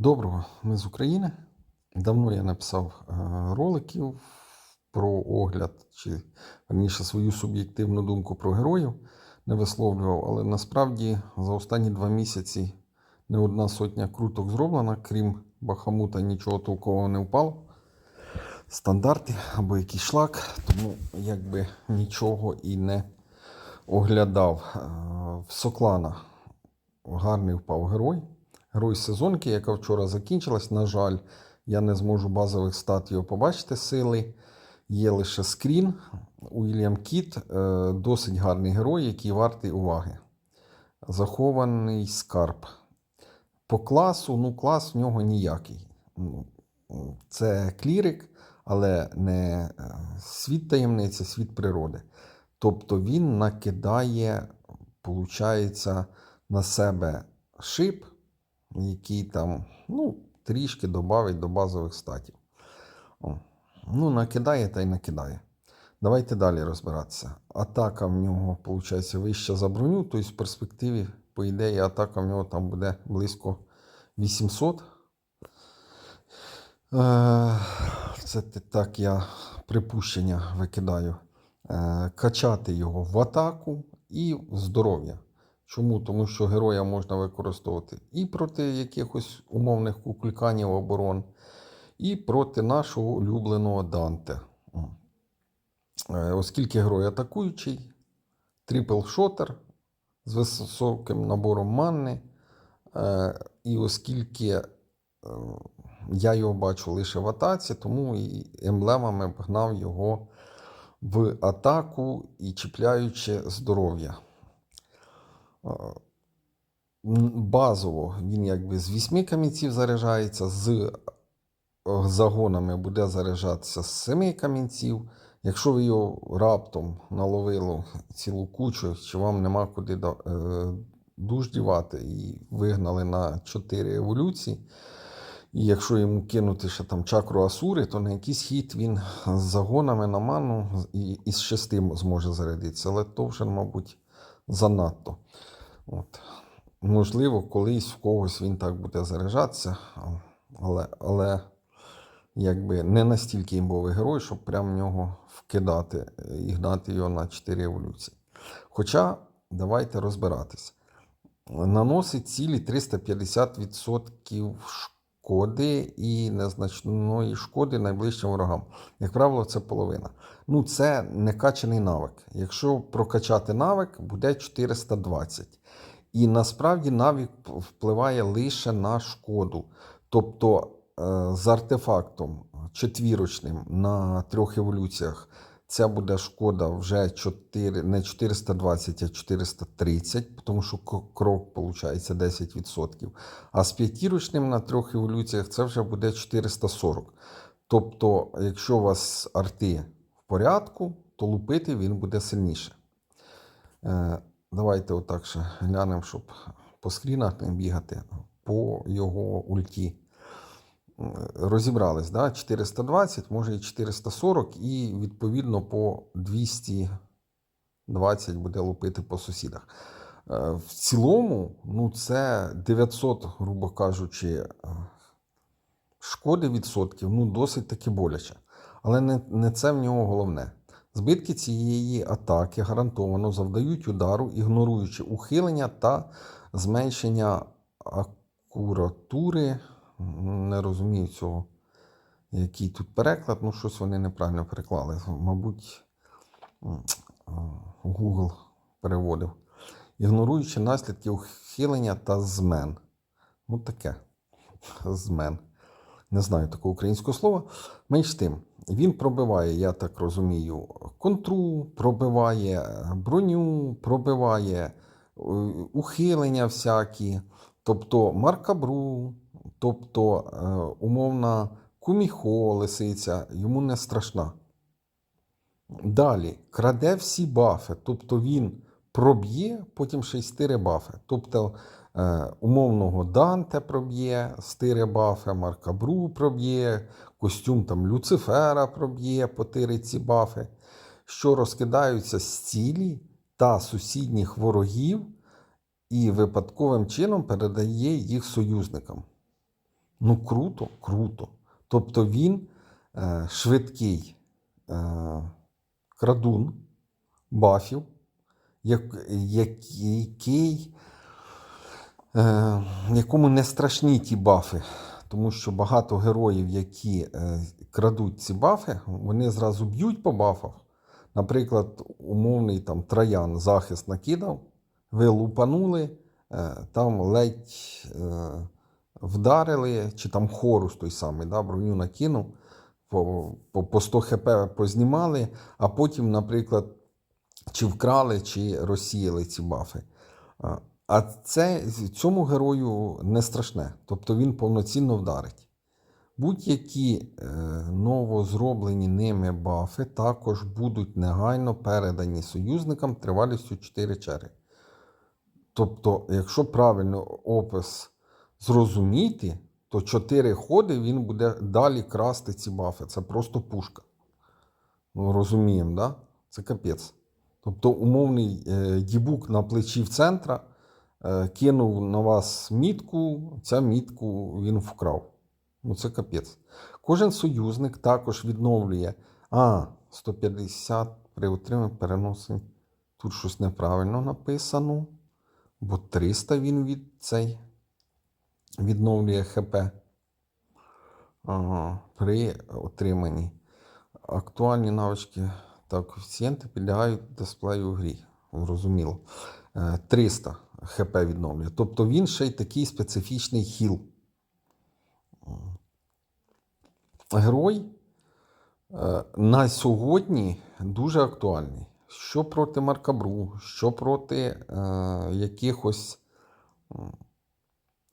Доброго, ми з України. Давно я написав е, роликів про огляд, чи верніше свою суб'єктивну думку про героїв не висловлював, але насправді за останні два місяці не одна сотня круток зроблена, крім Бахамута, нічого толкового не впало. Стандарти або якийсь шлак, тому якби нічого і не оглядав. Е, В Соклана гарний впав герой. Герой сезонки, яка вчора закінчилась. На жаль, я не зможу базових стат його побачити сили. Є лише скрін. Уільям Кіт е, досить гарний герой, який вартий уваги. Захований скарб. По класу, ну, клас в нього ніякий. Ну, Це клірик, але не е, світ таємниці, світ природи. Тобто він накидає, виходить, на себе шип, який там ну, трішки додавить до базових статів. О. Ну, накидає та й накидає. Давайте далі розбиратися. Атака в нього, виходить, вища за броню, тобто в перспективі, по ідеї, атака в нього там буде близько 800. Е, Це так я припущення викидаю. Е, Качати його в атаку і в здоров'я. Чому? Тому що героя можна використовувати і проти якихось умовних кукліканів оборон, і проти нашого улюбленого Данте. Е, Оскільки герой атакуючий, трипл-шотер з високим набором манни. Е, І оскільки е, я його бачу лише в атаці, тому і емблемами гнав його в атаку і чіпляючи здоров'я. Базово він якби з 8 камінців заряджається, з загонами буде заряджатися з 7 камінців. Якщо ви його раптом наловили цілу кучу, чи вам нема куди е, душ дівати, і вигнали на 4 еволюції. І якщо йому кинути ще там чакру Асури, то на якийсь хід він з загонами на ману і, з 6 зможе зарядитися. Але то вже, мабуть, занадто. От. Можливо, колись в когось він так буде заряджатися, але але якби не настільки імбовий герой, щоб прямо в нього вкидати і гнати його на 4 еволюції. Хоча, давайте розбиратись. Наносить цілі 350% шкоди і незначної шкоди найближчим ворогам. Як правило, це половина. Ну, це не качаний навик. Якщо прокачати навик, буде 420. І насправді навик впливає лише на шкоду. Тобто е, з артефактом четвірочним на трьох еволюціях ця буде шкода вже 4, не 420, а 430, тому що крок виходить 10%. А з п'ятірочним на трьох еволюціях це вже буде 440. Тобто, якщо у вас арти в порядку, то лупити він буде сильніше. Е, Давайте отак ще глянемо, щоб по скрінах не бігати по його ульті. Розібрались, да? 420, може і 440, і відповідно по 220 буде лупити по сусідах. Е, В цілому, ну це 900, грубо кажучи, е, шкоди відсотків, ну досить таки боляче. Але не, не це в нього головне. Збитки цієї атаки гарантовано завдають удару, ігноруючи ухилення та зменшення акуратури. Не розумію цього, який тут переклад. Ну, щось вони неправильно переклали. Мабуть, Google переводив. Ігноруючи наслідки ухилення та змен. Ну, таке. Змен. Не знаю такого українського слова. Менш тим, він пробиває, я так розумію, контру, пробиває броню, пробиває е, ухилення всякі, тобто маркабру, тобто е, умовна куміхо, лисиця, йому не страшна. Далі краде всі бафи, тобто він проб'є, потім ще й стире бафи. Тобто Е, умовного Данте проб'є, стире бафи, Маркабру проб'є, костюм там Люцифера проб'є, потирить ці бафи, що розкидаються з цілі та сусідніх ворогів і випадковим чином передає їх союзникам. Ну, круто, круто. Тобто він е, швидкий е, крадун бафів, як, який, е, якому не страшні ті бафи. Тому що багато героїв, які е, крадуть ці бафи, вони зразу б'ють по бафах. Наприклад, умовний там троян захист накидав, ви лупанули, е, там ледь е, вдарили, чи там хорус той самий, да, броню накинув, по, по, по 100 хп познімали, а потім, наприклад, чи вкрали, чи розсіяли ці бафи. А- це цьому герою не страшне, тобто він повноцінно вдарить. Будь-які е, новозроблені ними бафи також будуть негайно передані союзникам тривалістю 4 черги. Тобто, якщо правильно опис зрозуміти, то 4 ходи він буде далі красти ці бафи. Це просто пушка. Ну, розуміємо, да? Це капець. Тобто, умовний е, дібук на плечі в центра е, кинув на вас мітку, ця мітку він вкрав. Ну, це капець. Кожен союзник також відновлює. А, 150 при отриманні переносить. Тут щось неправильно написано. Бо 300 він від цей відновлює ХП при отриманні. Актуальні навички та коефіцієнти підлягають дисплею у грі. Зрозуміло. Е, 300 ХП відновлює. Тобто він ще й такий специфічний хіл. Герой е, на сьогодні дуже актуальний. Що проти Маркабру, що проти е, якихось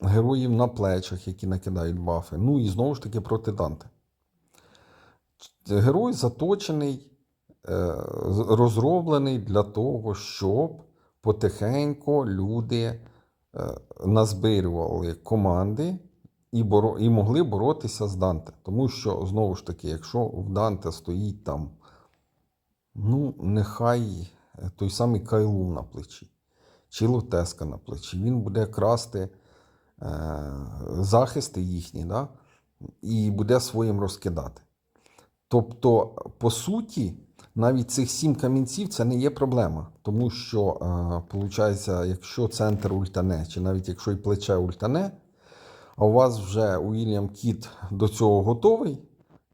героїв на плечах, які накидають бафи. Ну і знову ж таки проти Данте. Герой заточений, е, розроблений для того, щоб потихеньку люди е, назбирювали команди і, боро, і могли боротися з Данте. Тому що, знову ж таки, якщо в Данте стоїть там, ну, нехай е, той самий Кайлун на плечі, чи Лотеска на плечі, він буде красти захисти їхні, да? і буде своїм розкидати. Тобто, по суті, навіть цих сім камінців це не є проблема. Тому що, виходить, якщо центр ультане, чи навіть якщо і плече ультане, а у вас вже Уільям Кіт до цього готовий,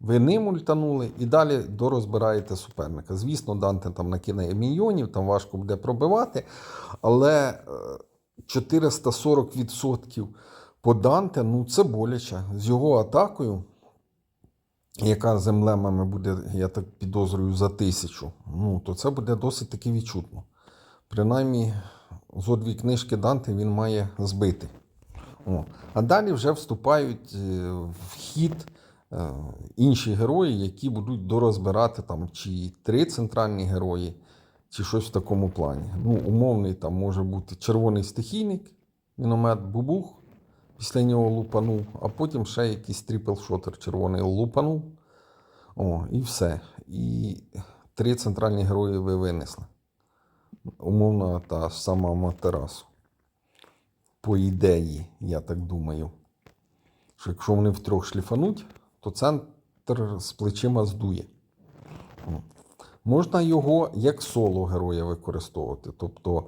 ви ним ультанули і далі дорозбираєте суперника. Звісно, Данте там накидає міньйонів, там важко буде пробивати, але е, 440% по Данте, ну це боляче. З його атакою яка з емблемами буде, я так підозрюю, за тисячу, ну, то це буде досить таки відчутно. Принаймні, зо дві книжки Данте він має збити. О. А далі вже вступають е, в хід е, інші герої, які будуть дорозбирати там, чи три центральні герої, чи щось в такому плані. Ну, умовний там може бути червоний стихійник, міномет Бубух, після нього лупанув, а потім ще якийсь трипл-шотер червоний лупанув. О, і все. І три центральні герої ви винесли. Умовно, та сама Матерасу. По ідеї, я так думаю. Що якщо вони втрьох шліфануть, то центр з плечима здує. Можна його як соло героя використовувати. Тобто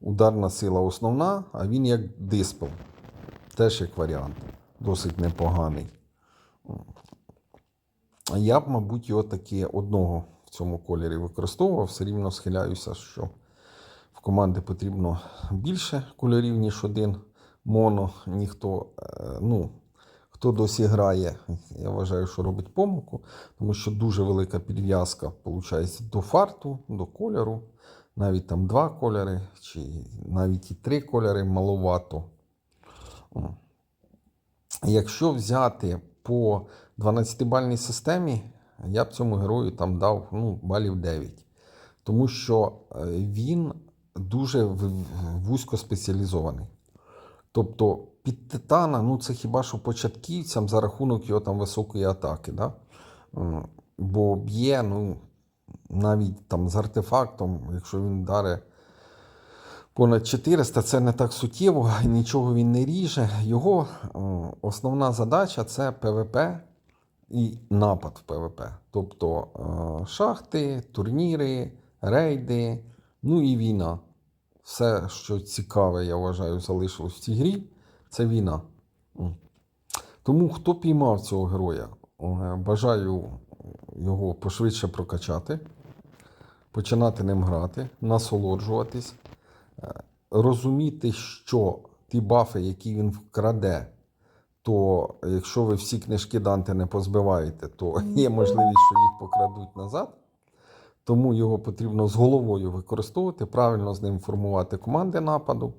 ударна сила основна, а він як диспел. Теж як варіант. Досить непоганий. А Я б, мабуть, його таки одного в цьому кольорі використовував. Все рівно схиляюся, що в команди потрібно більше кольорів, ніж один моно. Ніхто, е, ну, хто досі грає, я вважаю, що робить помилку, тому що дуже велика підв'язка виходить до фарту, до кольору. Навіть там два кольори, чи навіть і три кольори маловато. Якщо взяти по 12-бальній системі, я б цьому герою там дав ну, балів 9. Тому що е, він дуже вузько спеціалізований. Тобто під Титана, ну це хіба що початківцям за рахунок його там високої атаки. Да? Бо б'є, ну, навіть там з артефактом, якщо він вдаре понад 400 це не так суттєво, нічого він не ріже. Його основна задача це ПВП і напад в ПВП. Тобто е, шахти, турніри, рейди, ну і війна. Все, що цікаве, я вважаю, залишилось в цій грі, це війна. Тому хто піймав цього героя, е, бажаю його пошвидше прокачати, починати ним грати, насолоджуватись, е, розуміти, що ті бафи, які він вкраде, то якщо ви всі книжки Данте не позбиваєте, то є можливість, що їх покрадуть назад. Тому його потрібно з головою використовувати, правильно з ним формувати команди нападу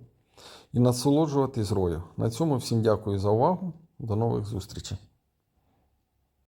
і насолоджуватись рою. На цьому всім дякую за увагу. До нових зустрічей.